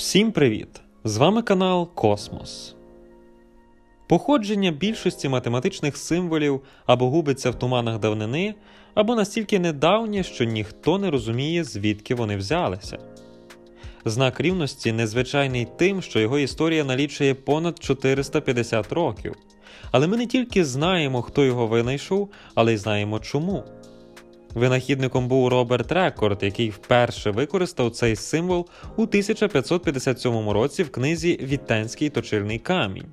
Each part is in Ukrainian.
Всім привіт! З вами канал Космос. Походження більшості математичних символів або губиться в туманах давнини, або настільки недавнє, що ніхто не розуміє, звідки вони взялися. Знак рівності незвичайний тим, що його історія налічує понад 450 років. Але ми не тільки знаємо, хто його винайшов, але й знаємо чому. Винахідником був Роберт Рекорд, який вперше використав цей символ у 1557 році в книзі Віттенський точильний камінь.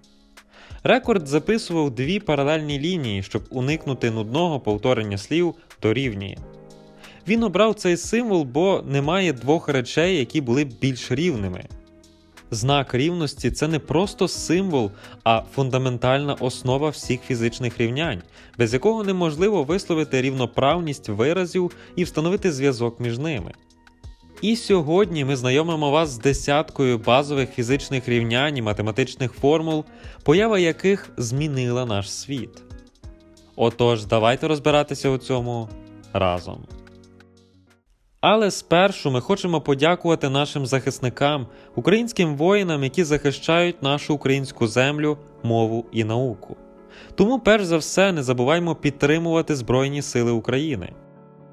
Рекорд записував дві паралельні лінії, щоб уникнути нудного повторення слів дорівнює. Він обрав цей символ, бо немає двох речей, які були б більш рівними. Знак рівності це не просто символ, а фундаментальна основа всіх фізичних рівнянь, без якого неможливо висловити рівноправність виразів і встановити зв'язок між ними. І сьогодні ми знайомимо вас з десяткою базових фізичних рівнянь і математичних формул, поява яких змінила наш світ. Отож, давайте розбиратися у цьому разом. Але спершу ми хочемо подякувати нашим захисникам, українським воїнам, які захищають нашу українську землю, мову і науку. Тому, перш за все, не забуваймо підтримувати Збройні Сили України.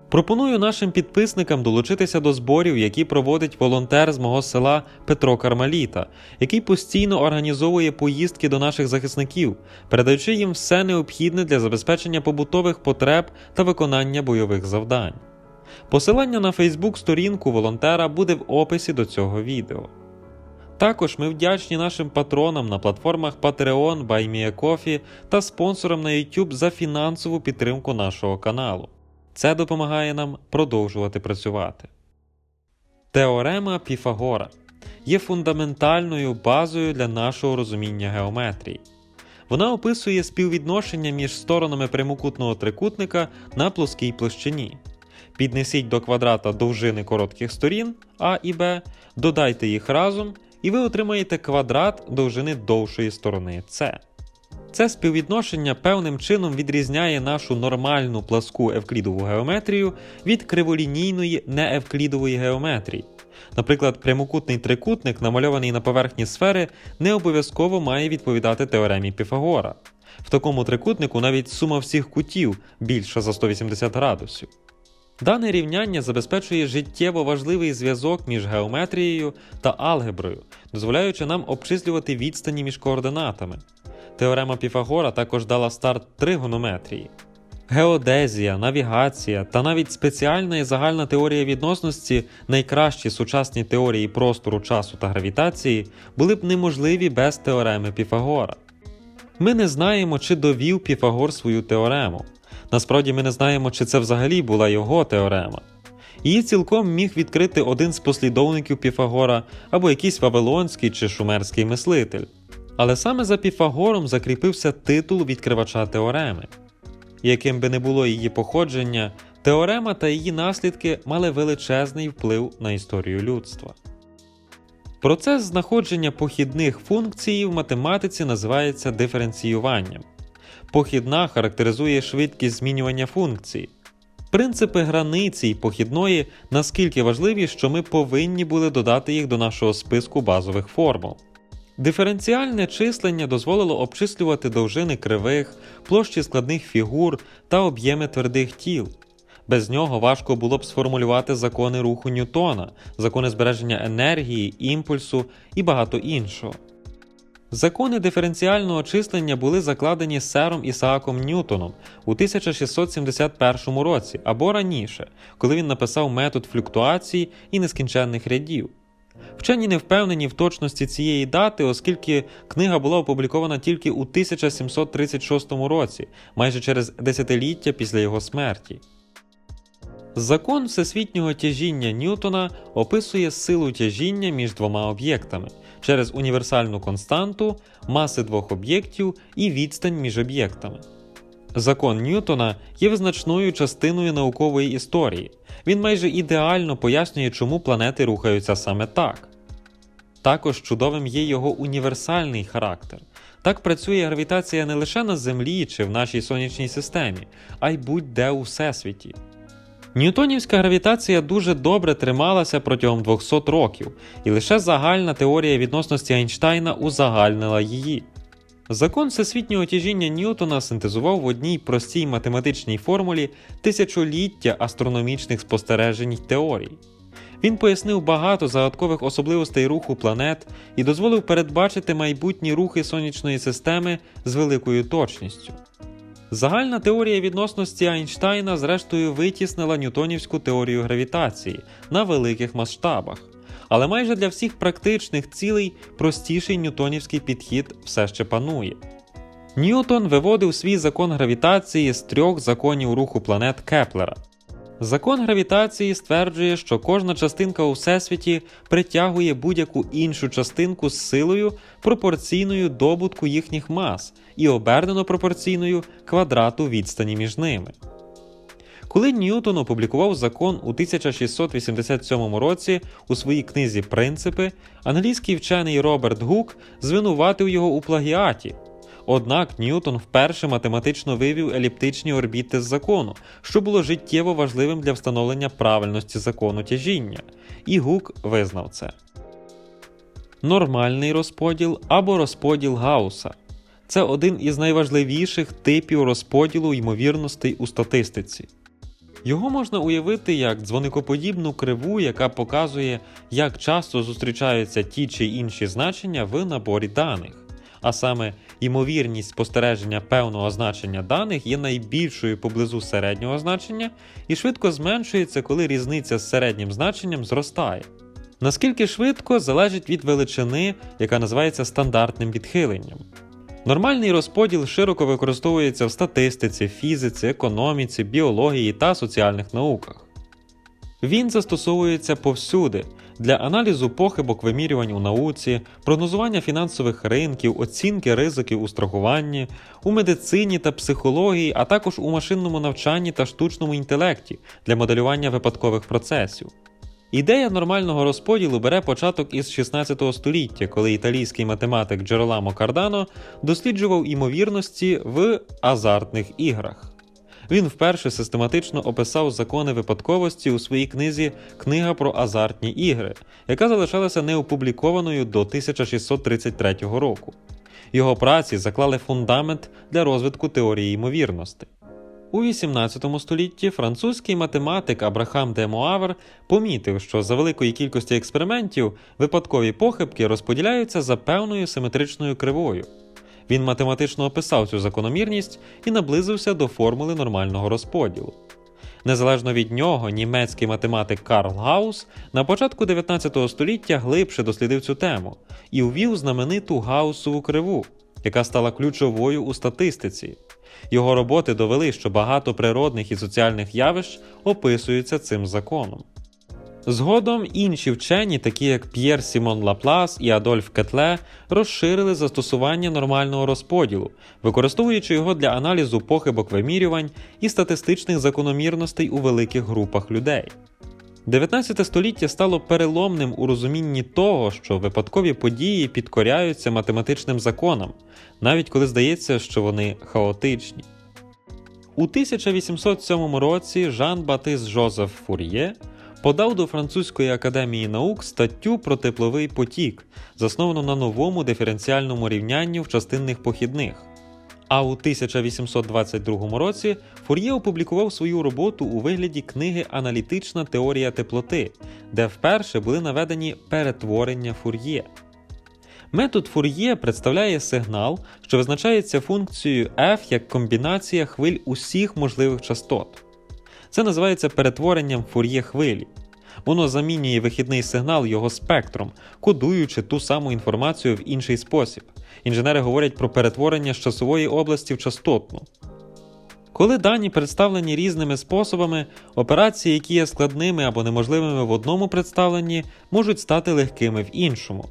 Пропоную нашим підписникам долучитися до зборів, які проводить волонтер з мого села Петро Кармаліта, який постійно організовує поїздки до наших захисників, передаючи їм все необхідне для забезпечення побутових потреб та виконання бойових завдань. Посилання на Фейсбук сторінку волонтера буде в описі до цього відео. Також ми вдячні нашим патронам на платформах Patreon, BuyMeACoffee та спонсорам на YouTube за фінансову підтримку нашого каналу. Це допомагає нам продовжувати працювати. Теорема Піфагора є фундаментальною базою для нашого розуміння геометрії. Вона описує співвідношення між сторонами прямокутного трикутника на плоскій площині. Піднесіть до квадрата довжини коротких сторін А і Б, додайте їх разом, і ви отримаєте квадрат довжини довшої сторони С. Це співвідношення певним чином відрізняє нашу нормальну пласку евклідову геометрію від криволінійної неевклідової геометрії. Наприклад, прямокутний трикутник, намальований на поверхні сфери, не обов'язково має відповідати теоремі Піфагора. В такому трикутнику навіть сума всіх кутів більша за 180 градусів. Дане рівняння забезпечує життєво важливий зв'язок між геометрією та алгеброю, дозволяючи нам обчислювати відстані між координатами. Теорема Піфагора також дала старт тригонометрії. Геодезія, навігація та навіть спеціальна і загальна теорія відносності, найкращі сучасні теорії простору, часу та гравітації, були б неможливі без теореми Піфагора. Ми не знаємо, чи довів Піфагор свою теорему. Насправді ми не знаємо, чи це взагалі була його теорема. Її цілком міг відкрити один з послідовників Піфагора або якийсь вавилонський чи шумерський мислитель. Але саме за Піфагором закріпився титул відкривача теореми. Яким би не було її походження, теорема та її наслідки мали величезний вплив на історію людства. Процес знаходження похідних функцій в математиці називається диференціюванням. Похідна характеризує швидкість змінювання функцій. Принципи границі й похідної наскільки важливі, що ми повинні були додати їх до нашого списку базових формул. Диференціальне числення дозволило обчислювати довжини кривих, площі складних фігур та об'єми твердих тіл. Без нього важко було б сформулювати закони руху Ньютона, закони збереження енергії, імпульсу і багато іншого. Закони диференціального числення були закладені сером Ісааком Ньютоном у 1671 році або раніше, коли він написав метод флюктуації і нескінченних рядів. Вчені не впевнені в точності цієї дати, оскільки книга була опублікована тільки у 1736 році, майже через десятиліття після його смерті. Закон всесвітнього тяжіння Ньютона описує силу тяжіння між двома об'єктами через універсальну константу, маси двох об'єктів і відстань між об'єктами. Закон Ньютона є визначною частиною наукової історії. Він майже ідеально пояснює, чому планети рухаються саме так. Також чудовим є його універсальний характер. Так працює гравітація не лише на Землі чи в нашій сонячній системі, а й будь-де у всесвіті. Ньютонівська гравітація дуже добре трималася протягом 200 років, і лише загальна теорія відносності Айнштайна узагальнила її. Закон всесвітнього тяжіння Ньютона синтезував в одній простій математичній формулі тисячоліття астрономічних спостережень й теорій. Він пояснив багато загадкових особливостей руху планет і дозволив передбачити майбутні рухи сонячної системи з великою точністю. Загальна теорія відносності Айнштайна зрештою витіснила ньютонівську теорію гравітації на великих масштабах, але майже для всіх практичних цілей простіший ньютонівський підхід все ще панує. Ньютон виводив свій закон гравітації з трьох законів руху планет Кеплера. Закон гравітації стверджує, що кожна частинка у всесвіті притягує будь-яку іншу частинку з силою пропорційною добутку їхніх мас і обернено пропорційною квадрату відстані між ними. Коли Ньютон опублікував закон у 1687 році у своїй книзі Принципи, англійський вчений Роберт Гук звинуватив його у плагіаті. Однак Ньютон вперше математично вивів еліптичні орбіти з закону, що було життєво важливим для встановлення правильності закону тяжіння, і Гук визнав це. Нормальний розподіл або розподіл Гауса це один із найважливіших типів розподілу ймовірностей у статистиці. Його можна уявити як дзвоникоподібну криву, яка показує, як часто зустрічаються ті чи інші значення в наборі даних. А саме ймовірність спостереження певного значення даних є найбільшою поблизу середнього значення і швидко зменшується, коли різниця з середнім значенням зростає. Наскільки швидко залежить від величини, яка називається стандартним відхиленням. Нормальний розподіл широко використовується в статистиці, фізиці, економіці, біології та соціальних науках. Він застосовується повсюди для аналізу похибок вимірювань у науці, прогнозування фінансових ринків, оцінки ризиків у страхуванні, у медицині та психології, а також у машинному навчанні та штучному інтелекті для моделювання випадкових процесів. Ідея нормального розподілу бере початок із 16 століття, коли італійський математик Джероламо Кардано досліджував імовірності в азартних іграх. Він вперше систематично описав закони випадковості у своїй книзі Книга про азартні ігри, яка залишалася неопублікованою до 1633 року. Його праці заклали фундамент для розвитку теорії ймовірностей. У 18 столітті французький математик Абрахам де Моавер помітив, що за великої кількості експериментів випадкові похибки розподіляються за певною симетричною кривою. Він математично описав цю закономірність і наблизився до формули нормального розподілу. Незалежно від нього, німецький математик Карл Гаус на початку 19 століття глибше дослідив цю тему і ввів знамениту Гаусову криву, яка стала ключовою у статистиці. Його роботи довели, що багато природних і соціальних явищ описуються цим законом. Згодом інші вчені, такі як П'єр Сімон Лаплас і Адольф Кетле, розширили застосування нормального розподілу, використовуючи його для аналізу похибок вимірювань і статистичних закономірностей у великих групах людей. 19 століття стало переломним у розумінні того, що випадкові події підкоряються математичним законам, навіть коли здається, що вони хаотичні. У 1807 році Жан Батист Жозеф Фур'є подав до Французької академії наук статтю про тепловий потік, засновану на новому диференціальному рівнянні в частинних похідних. А у 1822 році Фур'є опублікував свою роботу у вигляді книги Аналітична теорія теплоти, де вперше були наведені перетворення Фур'є. Метод Фур'є представляє сигнал, що визначається функцією f як комбінація хвиль усіх можливих частот. Це називається перетворенням Фур'є хвилі. Воно замінює вихідний сигнал його спектром, кодуючи ту саму інформацію в інший спосіб. Інженери говорять про перетворення з часової області в частотну. Коли дані представлені різними способами, операції, які є складними або неможливими в одному представленні, можуть стати легкими в іншому.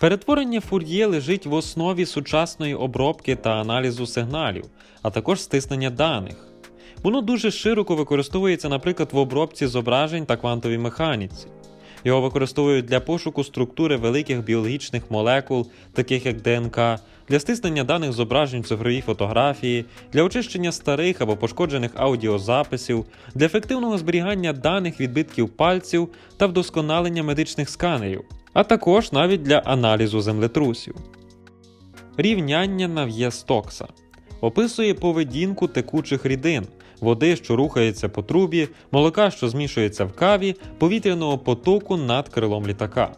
Перетворення фур'є лежить в основі сучасної обробки та аналізу сигналів, а також стиснення даних. Воно дуже широко використовується, наприклад, в обробці зображень та квантовій механіці. Його використовують для пошуку структури великих біологічних молекул, таких як ДНК, для стиснення даних зображень в цифровій фотографії, для очищення старих або пошкоджених аудіозаписів, для ефективного зберігання даних відбитків пальців та вдосконалення медичних сканерів, а також навіть для аналізу землетрусів. Рівняння Нав'є-Стокса описує поведінку текучих рідин, води, що рухається по трубі, молока, що змішується в каві, повітряного потоку над крилом літака.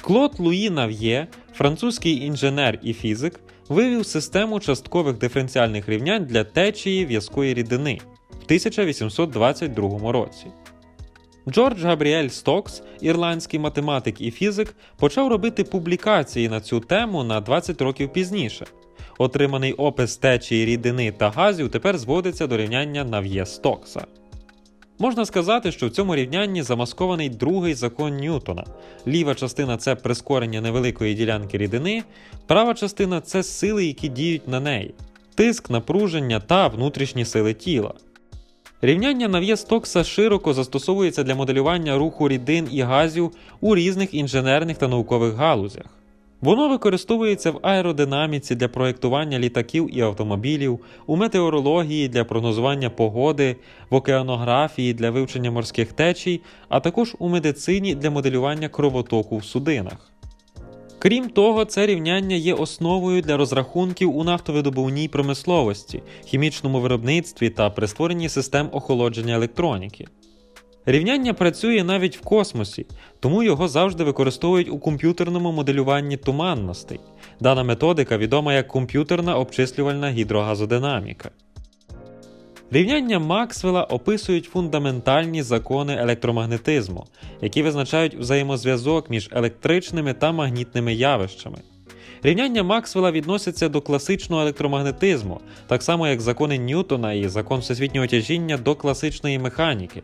Клод Луї Нав'є, французький інженер і фізик, вивів систему часткових диференціальних рівнянь для течії в'язкої рідини в 1822 році. Джордж Габріель Стокс, ірландський математик і фізик, почав робити публікації на цю тему на 20 років пізніше. Отриманий опис течії рідини та газів тепер зводиться до рівняння Нав'є Стокса. Можна сказати, що в цьому рівнянні замаскований другий закон Ньютона. Ліва частина це прискорення невеликої ділянки рідини, права частина це сили, які діють на неї, тиск, напруження та внутрішні сили тіла. Рівняння Нав'є Стокса широко застосовується для моделювання руху рідин і газів у різних інженерних та наукових галузях. Воно використовується в аеродинаміці для проєктування літаків і автомобілів, у метеорології для прогнозування погоди, в океанографії для вивчення морських течій, а також у медицині для моделювання кровотоку в судинах. Крім того, це рівняння є основою для розрахунків у нафтовидобувній промисловості, хімічному виробництві та при створенні систем охолодження електроніки. Рівняння працює навіть в космосі, тому його завжди використовують у комп'ютерному моделюванні туманностей. Дана методика відома як комп'ютерна обчислювальна гідрогазодинаміка. Рівняння Максвелла описують фундаментальні закони електромагнетизму, які визначають взаємозв'язок між електричними та магнітними явищами. Рівняння Максвелла відносяться до класичного електромагнетизму, так само як закони Ньютона і закон всесвітнього тяжіння до класичної механіки.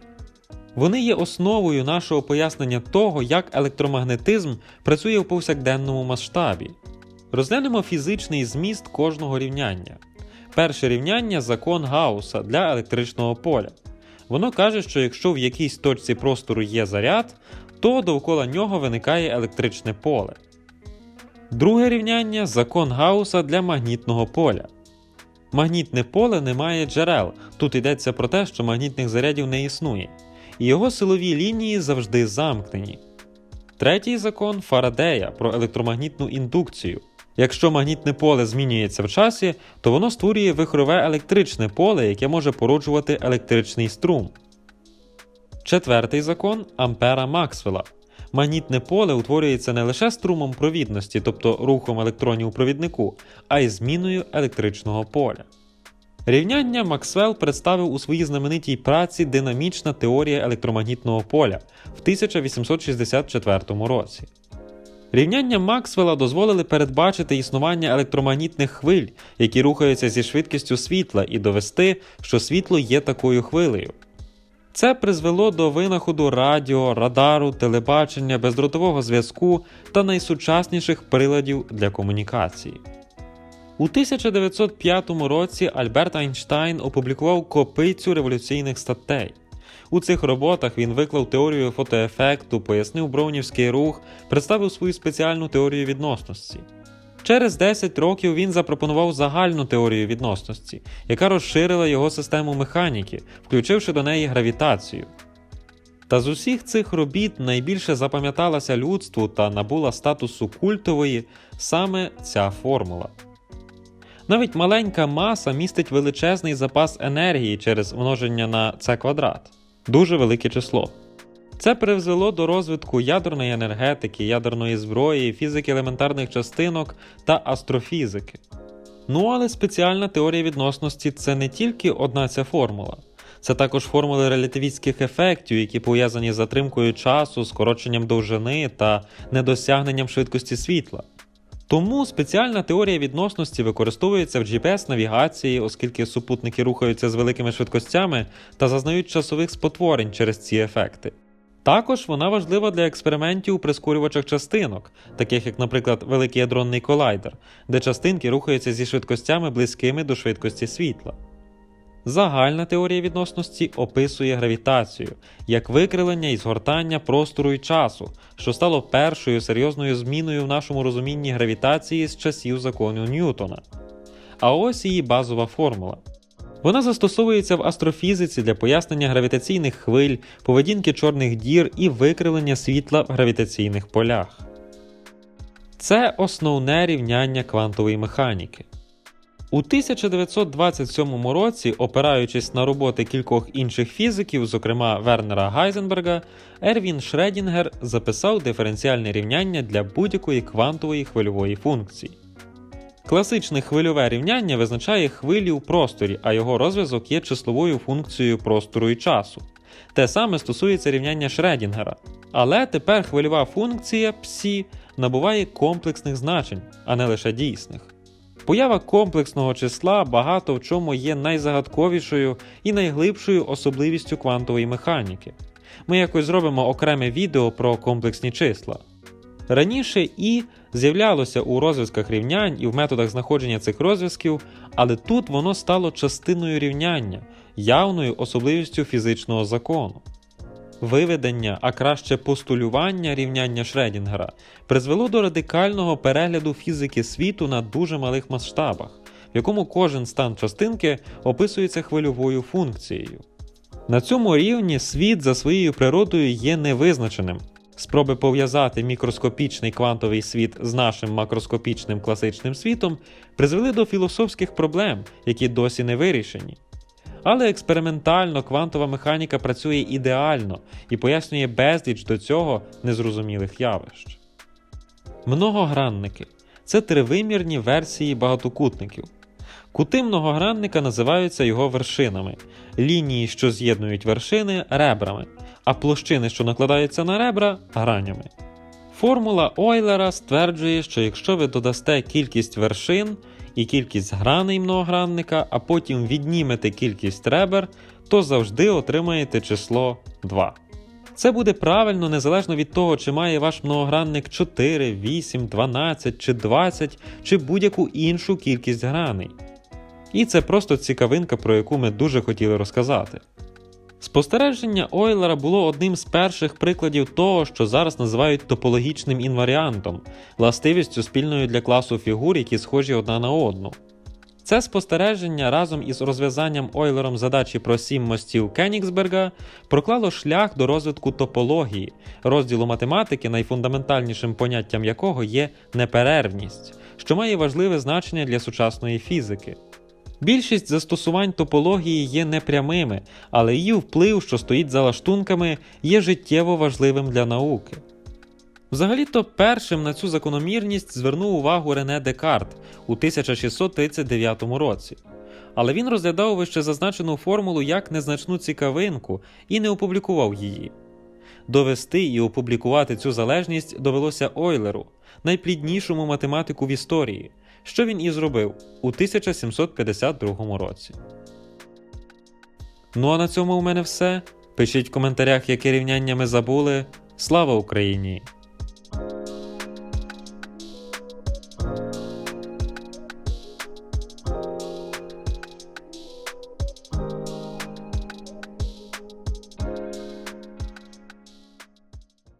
Вони є основою нашого пояснення того, як електромагнетизм працює в повсякденному масштабі. Розглянемо фізичний зміст кожного рівняння. Перше рівняння закон Гауса для електричного поля. Воно каже, що якщо в якійсь точці простору є заряд, то довкола нього виникає електричне поле. Друге рівняння закон Гауса для магнітного поля. Магнітне поле не має джерел. Тут йдеться про те, що магнітних зарядів не існує, і його силові лінії завжди замкнені. Третій закон Фарадея про електромагнітну індукцію. Якщо магнітне поле змінюється в часі, то воно створює вихрове електричне поле, яке може породжувати електричний струм. Четвертий закон Ампера Максвелла. Магнітне поле утворюється не лише струмом провідності, тобто рухом електронів у провіднику, а й зміною електричного поля. Рівняння Максвелл представив у своїй знаменитій праці Динамічна теорія електромагнітного поля в 1864 році. Рівняння Максвелла дозволили передбачити існування електромагнітних хвиль, які рухаються зі швидкістю світла, і довести, що світло є такою хвилею. Це призвело до винаходу радіо, радару, телебачення, бездротового зв'язку та найсучасніших приладів для комунікації. У 1905 році Альберт Айнштайн опублікував копицю революційних статей. У цих роботах він виклав теорію фотоефекту, пояснив броунівський рух, представив свою спеціальну теорію відносності. Через 10 років він запропонував загальну теорію відносності, яка розширила його систему механіки, включивши до неї гравітацію. Та з усіх цих робіт найбільше запам'яталася людству та набула статусу культової саме ця формула. Навіть маленька маса містить величезний запас енергії через множення на це квадрат дуже велике число. Це призвело до розвитку ядерної енергетики, ядерної зброї, фізики елементарних частинок та астрофізики. Ну але спеціальна теорія відносності це не тільки одна ця формула, це також формули релятивістських ефектів, які пов'язані з затримкою часу, скороченням довжини та недосягненням швидкості світла. Тому спеціальна теорія відносності використовується в GPS-навігації, оскільки супутники рухаються з великими швидкостями та зазнають часових спотворень через ці ефекти. Також вона важлива для експериментів у прискорювачах частинок, таких як, наприклад, Великий ядронний колайдер, де частинки рухаються зі швидкостями близькими до швидкості світла. Загальна теорія відносності описує гравітацію як викривлення і згортання простору і часу, що стало першою серйозною зміною в нашому розумінні гравітації з часів закону Ньютона. А ось її базова формула. Вона застосовується в астрофізиці для пояснення гравітаційних хвиль, поведінки чорних дір і викривлення світла в гравітаційних полях. Це основне рівняння квантової механіки. У 1927 році, опираючись на роботи кількох інших фізиків, зокрема Вернера Гайзенберга, Ервін Шредінгер записав диференціальне рівняння для будь-якої квантової хвильової функції. Класичне хвильове рівняння визначає хвилі у просторі, а його розв'язок є числовою функцією простору і часу. Те саме стосується рівняння Шредінгера. Але тепер хвильова функція псі набуває комплексних значень, а не лише дійсних. Поява комплексного числа багато в чому є найзагадковішою і найглибшою особливістю квантової механіки. Ми якось зробимо окреме відео про комплексні числа. Раніше і з'являлося у розв'язках рівнянь і в методах знаходження цих розв'язків, але тут воно стало частиною рівняння, явною особливістю фізичного закону. Виведення, а краще постулювання рівняння Шредінгера призвело до радикального перегляду фізики світу на дуже малих масштабах, в якому кожен стан частинки описується хвильовою функцією. На цьому рівні світ за своєю природою є невизначеним. Спроби пов'язати мікроскопічний квантовий світ з нашим макроскопічним класичним світом призвели до філософських проблем, які досі не вирішені. Але експериментально квантова механіка працює ідеально і пояснює безліч до цього незрозумілих явищ. Многогранники це тривимірні версії багатокутників. Кути многогранника називаються його вершинами, лінії, що з'єднують вершини ребрами, а площини, що накладаються на ребра гранями. Формула Ойлера стверджує, що якщо ви додасте кількість вершин і кількість граней многогранника, а потім віднімете кількість ребер, то завжди отримаєте число 2. Це буде правильно незалежно від того, чи має ваш многогранник 4, 8, 12 чи 20 чи будь-яку іншу кількість граней. І це просто цікавинка, про яку ми дуже хотіли розказати. Спостереження Ойлера було одним з перших прикладів того, що зараз називають топологічним інваріантом, властивістю спільною для класу фігур, які схожі одна на одну. Це спостереження разом із розв'язанням Ойлером задачі про сім мостів Кенігсберга проклало шлях до розвитку топології, розділу математики, найфундаментальнішим поняттям якого є неперервність, що має важливе значення для сучасної фізики. Більшість застосувань топології є непрямими, але її вплив, що стоїть за лаштунками, є життєво важливим для науки. Взагалі-то першим на цю закономірність звернув увагу Рене Декарт у 1639 році. Але він розглядав вище зазначену формулу як незначну цікавинку і не опублікував її. Довести і опублікувати цю залежність довелося Ойлеру, найпліднішому математику в історії, що він і зробив у 1752 році. Ну а на цьому у мене все. Пишіть в коментарях, які рівняння ми забули. Слава Україні!